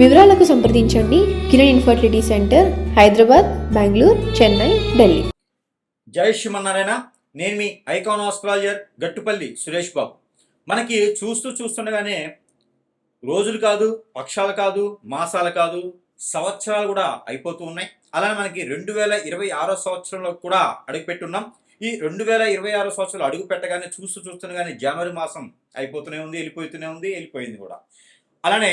వివరాలకు సంప్రదించండి. Kiran infertility centre Hyderabad Bengaluru Chennai Delhi. జై శ్రీమన్నారాయణ. నేను మీ ఐకాన్ ఆస్ట్రాలజర్ గట్టుపల్లి సురేష్ బాబు. మనకి చూస్తూ చూస్తుండగానే రోజులు కాదు పక్షాలు కాదు మాసాలు కాదు సంవత్సరాలు కూడా అయిపోతూ ఉన్నాయి. అలానే మనకి రెండు వేల ఇరవై ఆరో సంవత్సరంలో కూడా అడుగుపెట్టున్నాం. ఈ రెండు వేల ఇరవై ఆరో సంవత్సరాలు అడుగు పెట్టగానే చూస్తూ చూస్తుండగానే జనవరి మాసం అయిపోతూనే ఉంది వెళ్ళిపోతూనే ఉంది వెళ్ళిపోయింది కూడా. అలానే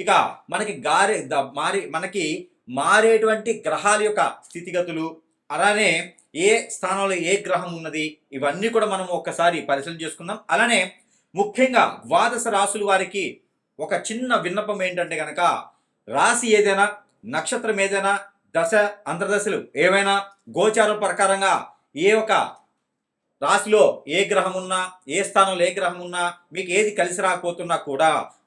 ఇక మనకి గారే ద- మారి మనకి మారేటువంటి గ్రహాల యొక్క స్థితిగతులు అలానే ఏ స్థానంలో ఏ గ్రహం ఉన్నది ఇవన్నీ కూడా మనం ఒక్కసారి పరిశీలన చేసుకుందాం. అలానే ముఖ్యంగా ద్వాదశ రాసుల వారికి ఒక చిన్న విన్నపం ఏంటంటే కనుక రాశి ఏదైనా నక్షత్రం ఏదైనా దశ అంతర్దశలు ఏవైనా గోచారం ప్రకారంగా ఏ ఒక రాశిలో ఏ గ్రహం ఉన్నా ఏ స్థానంలో ఏ గ్రహం ఉన్నా మీకు ఏది కలిసి రాకపోతున్నా కూడా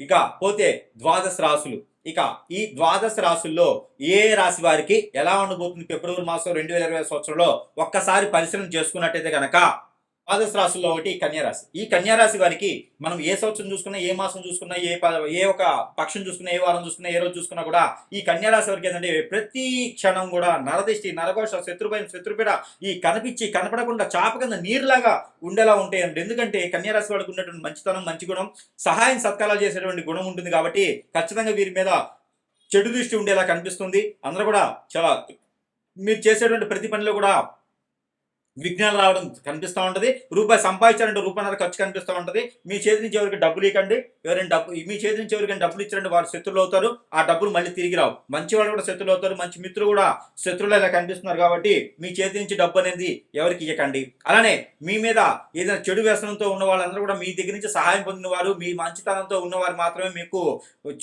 ఇక పోతే ద్వాదశ రాసులు. ఇక ఈ ద్వాదశ రాసుల్లో ఏ రాశి వారికి ఎలా ఉండబోతుంది? ఫిబ్రవరి మాసం రెండు వేల ఇరవై సంవత్సరంలో ఒక్కసారి పరిశీలన చేసుకున్నట్టయితే కనుక ద్వాదశ రాశుల్లో ఒకటి కన్యారాశి. ఈ కన్యారాశి వారికి మనం ఏ సంవత్సరం చూసుకున్నా ఏ మాసం చూసుకున్నా ఏ ఏ ఒక పక్షం చూసుకున్నా ఏ వారం చూసుకున్నా ఏ రోజు చూసుకున్నా కూడా ఈ కన్యారాశి వారికి ఏంటంటే ప్రతి క్షణం కూడా నరదిష్టి నరఘోష శత్రుభయం శత్రుపీడ ఈ కనిపించి కనపడకుండా చాప కింద నీరులాగా ఉండేలా ఉంటాయండి ఎందుకంటే కన్యారాశి వాడికి ఉన్నటువంటి మంచితనం మంచి గుణం సహాయం సత్కారాలు చేసేటువంటి గుణం ఉంటుంది కాబట్టి ఖచ్చితంగా వీరి మీద చెడు దృష్టి ఉండేలా కనిపిస్తుంది. అందరూ కూడా చాలా మీరు చేసేటువంటి ప్రతి పనిలో కూడా విఘ్నాలు రావడం కనిపిస్తూ ఉంటుంది. రూపాయి సంపాదించారంటే రూపాయి ఖర్చు కనిపిస్తూ ఉంటుంది. మీ చేతి నుంచి ఎవరికి డబ్బులు ఇవ్వకండి. ఎవరైనా డబ్బు మీ చేతి నుంచి ఎవరికైనా డబ్బులు ఇచ్చారంటే వారు శత్రులు అవుతారు. ఆ డబ్బులు మళ్ళీ తిరిగి రావు. మంచి వాళ్ళు కూడా శత్రులు అవుతారు. మంచి మిత్రులు కూడా శత్రులు ఇలా కనిపిస్తున్నారు కాబట్టి మీ చేతి నుంచి డబ్బు అనేది ఎవరికి ఇవ్వకండి. అలానే మీ మీద ఏదైనా చెడు వ్యసనంతో ఉన్న వాళ్ళందరూ కూడా మీ దగ్గర నుంచి సహాయం పొందిన వారు మీ మంచితనంతో ఉన్నవారు మాత్రమే మీకు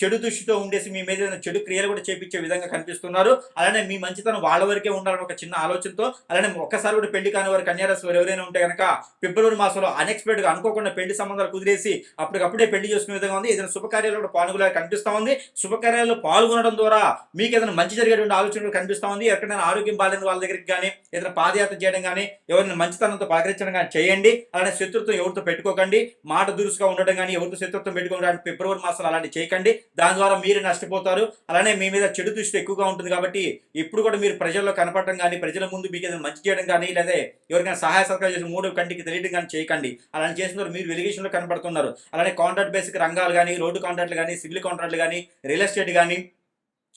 చెడు దృష్టితో ఉండేసి మీ మీద ఏదైనా చెడు క్రియలు కూడా చేపించే విధంగా కనిపిస్తున్నారు. అలానే మీ మంచితనం వాళ్ళ వరకే ఉండాలని ఒక చిన్న ఆలోచనతో అలానే ఒక్కసారి కూడా పెళ్ళి కాని వారు కన్యారాశి వారు ఎవరైనా ఉంటే కనుక ఫిబ్రవరి మాసంలో అన్ఎక్స్పెక్టెడ్గా అనుకోకుండా పెళ్ళి సంబంధాలు కుదిరేసి అప్పటికప్పుడే పెళ్ళి చేసుకునే విధంగా ఉంది. ఏదైనా శుభకార్యాలు కూడా పాల్గొనే కనిపిస్తా ఉంది. శుభకార్యాల్లో పాల్గొనడం ద్వారా మీకు ఏదైనా మంచి జరిగేటువంటి ఆలోచనలు కనిపిస్తా ఉంది. ఎక్కడైనా ఆరోగ్యం బాగాలేని వాళ్ళ దగ్గరికి కానీ ఏదైనా పాదయాత్ర చేయడం కానీ ఎవరిని మంచితనంతో పలకరించడం కానీ చేయండి. అలానే శత్రుత్వం ఎవరితో పెట్టుకోకండి. మాట దురుసుగా ఉండడం కానీ ఎవరితో శత్రుత్వం పెట్టుకోవడానికి ఫిబ్రవరి మాసంలో అలాంటి చేయకండి. దాని ద్వారా మీరు నష్టపోతారు. అలానే మీ మీద చెడు దృష్టి ఎక్కువగా ఉంటుంది కాబట్టి ఇప్పుడు కూడా మీరు ప్రజల్లో కనపడటం కానీ ప్రజల ముందు మీకు ఏదైనా మంచి చేయడం కానీ లేదా ఎవరికైనా సహాయ సహకారం చేసి మూడు కంటికి తెలియడం కానీ చేయకండి. అలాంటి చేసిన మీరు వెలిగేషన్లో కనబడుతున్నారు. అలానే కాంట్రాక్ట్ బేసిక్ రంగాలు కానీ రోడ్డు కాంట్రాక్ట్లు కానీ సివిల్ కాంట్రాక్ట్లు కానీ రియల్ ఎస్టేట్ కానీ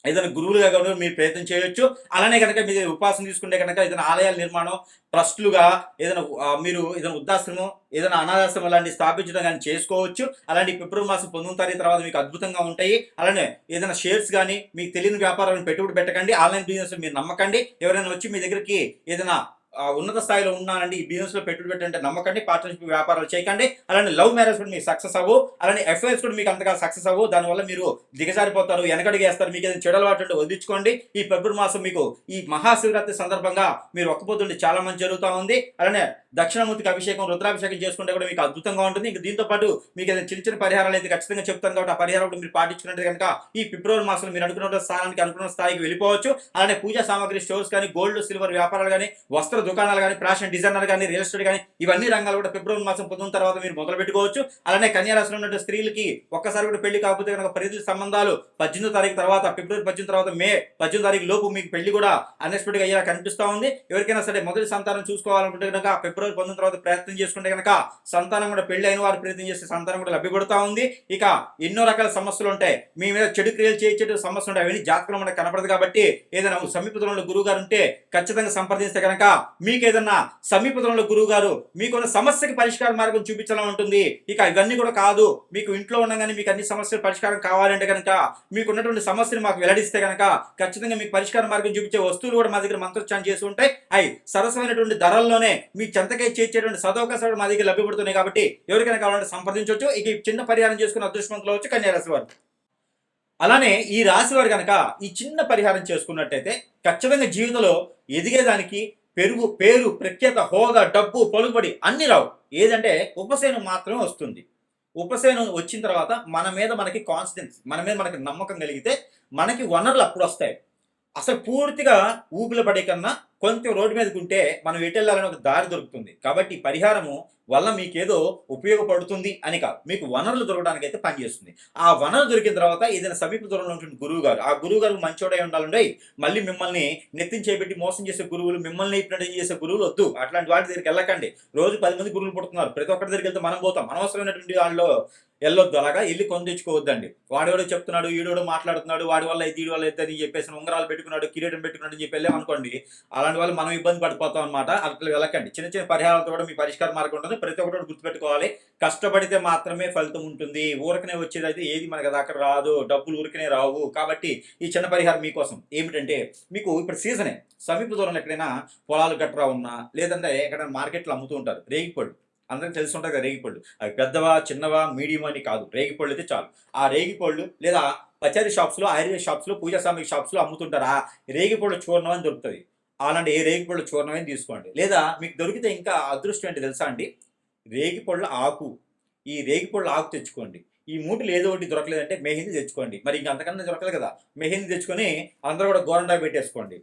ఏదైనా గురువులుగా కూడా మీరు ప్రయత్నం చేయొచ్చు. అలానే కనుక మీరు ఉపాసన తీసుకుంటే కనుక ఏదైనా ఆలయాల నిర్మాణం ట్రస్టులుగా ఏదైనా మీరు ఏదైనా వృద్ధాశ్రమం ఏదైనా అనాథాశ్రమం లాంటి స్థాపించడం కానీ చేసుకోవచ్చు. అలాంటి ఫిబ్రవరి మాసం పంతొమ్మిది తారీఖు తర్వాత మీకు అద్భుతంగా ఉంటాయి. అలానే ఏదైనా షేర్స్ కానీ మీకు తెలియని వ్యాపారాలను పెట్టుబడి పెట్టకండి. ఆన్లైన్ బిజినెస్ మీరు నమ్మకండి. ఎవరైనా వచ్చి మీ దగ్గరికి ఏదైనా ఉన్నత స్థాయిలో ఉన్నానండి. ఈ బిజినెస్లో పెట్టుబడి పెట్టంటే నమ్మకండి. పార్ట్నర్షిప్ వ్యాపారాలు చేయకండి. అలానే లవ్ మ్యారేజ్ కూడా మీకు సక్సెస్ అవ్వు అలానే ఎఫ్ఐఎస్ కూడా మీకు అంతగా సక్సెస్ అవ్వు దానివల్ల మీరు దిగజారిపోతారు వెనకడిగేస్తారు. మీకు ఏదైనా చెడలవాటు ఉంటే వదిలించుకోండి. ఈ ఫిబ్రవరి మాసం మీకు ఈ మహాశివరాత్రి సందర్భంగా మీరు ఒక్కపోతుంటే చాలా మంచి జరుగుతూ ఉంది. అలానే దక్షిణమూర్తికి అభిషేకం రుద్రాభిషేకం చేసుకుంటే కూడా మీకు అద్భుతంగా ఉంటుంది. ఇంకా దీంతో పాటు మీకు ఏదైనా చిన్న చిన్న పరిహారాలు అయితే ఖచ్చితంగా చెప్తాను కాబట్టి ఆ పరిహారం కూడా మీరు పాటించుకున్నట్టు కనుక ఈ ఫిబ్రవరి మాసంలో మీరు అనుకున్న స్థానానికి అనుకున్న స్థాయికి వెళ్ళిపోవచ్చు. అలానే పూజా సామాగ్రి స్టోర్స్ కానీ గోల్డ్ సిల్వర్ వ్యాపారాలు కానీ వస్త్ర దుకాణాలు కానీ ఫ్యాషన్ డిజైనర్ కానీ రియల్ ఎస్టేట్ కానీ ఇవన్నీ రంగాలు కూడా ఫిబ్రవరి మాసం పొందిన తర్వాత మీరు మొదలు పెట్టుకోవచ్చు అలానే కన్యారాశిలో ఉన్న స్త్రీలకి ఒక్కసారి కూడా పెళ్ళి కాకపోతే కనుక పరిధి సంబంధాలు పద్దెనిమిది తారీఖు తర్వాత ఫిబ్రవరి పద్దెనిమిది తర్వాత మే పద్దెనిమిది తారీఖు లోపు మీకు పెళ్ళి కూడా అన్ఎక్స్పెక్టెడ్గా అయ్యేలా కనిపిస్తా ఉంది. ఎవరికైనా సరే మొదటి సంతానం చూసుకోవాలనుకుంటే కనుక ఫిబ్రవరి పొందిన తర్వాత ప్రయత్నం చేసుకుంటే కనుక సంతానం కూడా పెళ్ళి అయిన వారు ప్రయత్నం చేస్తే సంతానం కూడా లభ్యపడుతూ ఉంది. ఇక ఎన్నో రకాల సమస్యలు ఉంటాయి. మీ మీద చెడు క్రియలు చేయించే సమస్యలు ఉంటాయి. అవన్నీ జాతకంలో మనకు కనపడదు కాబట్టి ఏదైనా సమీపంలో గురువు గారు ఉంటే ఖచ్చితంగా సంప్రదిస్తే కనుక మీకు ఏదన్నా సమీపంలో గురువు గారు మీకున్న సమస్యకి పరిష్కార మార్గం చూపించాలని ఉంటుంది. ఇక ఇవన్నీ కూడా కాదు. మీకు ఇంట్లో ఉండగానే మీకు అన్ని సమస్యలు పరిష్కారం కావాలంటే కనుక మీకు ఉన్నటువంటి సమస్యను మాకు వెల్లడిస్తే కనుక ఖచ్చితంగా మీకు పరిష్కార మార్గం చూపించే వస్తువులు కూడా మా దగ్గర మంత్రోచ్చారం చేసి ఉంటాయి. అవి సరసమైనటువంటి ధరల్లోనే మీ చెంతకై చేర్చేటువంటి సదవకాశాలు మా దగ్గర లభ్యపడుతున్నాయి కాబట్టి ఎవరికైనా కావాలంటే సంప్రదించవచ్చు. ఇక ఈ చిన్న పరిహారం చేసుకున్న అదృష్టవంతులు వచ్చి కన్యారాశి వారు. అలానే ఈ రాశి వారు కనుక ఈ చిన్న పరిహారం చేసుకున్నట్టయితే ఖచ్చితంగా జీవితంలో ఎదిగేదానికి పెరుగు పేరు ప్రఖ్యాత హోదా డబ్బు పలుబడి అన్ని రావు. ఏదంటే ఉపశయనం మాత్రమే వస్తుంది. ఉపశయనం వచ్చిన తర్వాత మన మీద మనకి కాన్ఫిడెన్స్ మన మీద మనకి నమ్మకం కలిగితే మనకి వనరులు అప్పుడు వస్తాయి. అసలు పూర్తిగా ఊపిలో పడే కన్నా కొంచెం రోడ్డు మీదకి ఉంటే మనం ఎటు వెళ్ళాలని ఒక దారి దొరుకుతుంది. కాబట్టి పరిహారము వల్ల మీకేదో ఉపయోగపడుతుంది అని కాదు. మీకు వనరులు దొరకడానికి అయితే పనిచేస్తుంది ఆ వనరు దొరికిన తర్వాత ఏదైనా సమీప దూరంలో ఉంటుంది గురువు గారు ఆ గురువు గారు మంచోడై ఉండాలండి మళ్ళీ మిమ్మల్ని నెత్తిన చేపెట్టి మోసం చేసే గురువులు మిమ్మల్ని హిప్నటైజ్ చేసే గురువులు వద్దు. అట్లాంటి వాటి దగ్గరికి వెళ్ళకండి. రోజు పది మంది గురువులు పుడుతున్నారు. ప్రతి ఒక్కరి దగ్గరికి వెళ్తే మనం పోతాం. అనవసరమైనటువంటి వాళ్ళు వెళ్ళొద్దు. అలాగా వెళ్ళి కొని తెచ్చుకోవద్దండి. వాడెవడో చెప్తున్నాడు ఈడోడు మాట్లాడుతున్నాడు వాడి వల్ల ఇది వాడి వల్ల అయితే అని చెప్పేసి ఉంగరాలు పెట్టుకున్నాడు కిరీటం పెట్టుకున్నాడు అని చెప్పి వెళ్ళాం అనుకోండి అలాంటి వాళ్ళు మనం ఇబ్బంది పడిపోతాం అనమాట అట్లా వెళ్ళకండి. చిన్న చిన్న పరిహారాలతో కూడా మీ పరిష్కార మార్గం ఉంటుంది. ప్రతి ఒక్కటి గుర్తుపెట్టుకోవాలి. కష్టపడితే మాత్రమే ఫలితం ఉంటుంది. ఊరకనే వచ్చేది అయితే ఏది మనకి దాకా రాదు. డబ్బులు ఊరికనే రావు. కాబట్టి ఈ చిన్న పరిహారం మీకోసం ఏమిటంటే మీకు ఇప్పుడు సీజనే. సమీప దూరంలో ఎక్కడైనా పొలాలు గట్రా ఉన్నా లేదంటే ఎక్కడైనా మార్కెట్లో అమ్ముతూ ఉంటారు. రేగిపళ్ళు అందరికి తెలిసి ఉంటుంది కదా రేగిపళ్ళు అవి పెద్దవా చిన్నవా మీడియం అని కాదు. రేగిపళ్ళు అయితే చాలు. ఆ రేగిపళ్ళు లేదా పచారీ షాప్స్లో ఆయుర్వేద షాప్స్లో పూజా సామాగ్రి షాప్స్లో అమ్ముతుంటారు? ఆ రేగిపళ్ళు చూర్ణం అని దొరుకుతుంది. అలాంటి ఏ రేగిపళ్ళు చూర్ణం తీసుకోండి. లేదా మీకు దొరికితే ఇంకా అదృష్టం ఏంటి తెలుసా అండి? రేగిపళ్ళ ఆకు. ఈ రేగిపళ్ళ ఆకు తెచ్చుకోండి. ఈ మూటలు ఏదో ఒకటి దొరకలేదంటే మెహిందీ తెచ్చుకోండి. మరి ఇంకా అంతకన్నా దొరకలేదు కదా. మెహిందీ తెచ్చుకొని అందరూ కూడా గోరండా పెట్టేసుకోండి.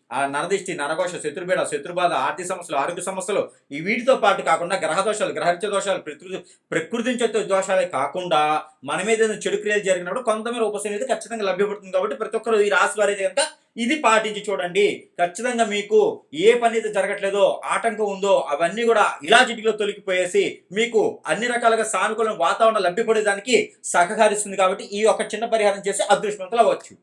నరదిష్టి నరఘోష శత్రుపీడ శత్రుబాధ ఆర్థిక సమస్యలు ఆరోగ్య సమస్యలు ఈ వీటితో పాటు కాకుండా గ్రహ దోషాలు గ్రహరిత్య దోషాలు ప్రకృతి ప్రకృతి నుంచి దోషాలే కాకుండా మన మీద ఏదైనా చెడు క్రియలు జరిగినప్పుడు కొంతమేర ఉపశమనం ఖచ్చితంగా లభ్యపడుతుంది. కాబట్టి ప్రతి ఒక్కరు ఈ రాశి వారైతే కనుక ఇది పాటించి చూడండి. ఖచ్చితంగా మీకు ఏ పని అయితే జరగట్లేదో ఆటంకం ఉందో అవన్నీ కూడా ఇలా చిటికలో తొలగిపోయేసి మీకు అన్ని రకాలుగా సానుకూల వాతావరణం లభ్యపడేదానికి సహకరిస్తుంది. కాబట్టి ఈ ఒక చిన్న పరిహారం చేసి అదృష్టవంతులు అవ్వచ్చు.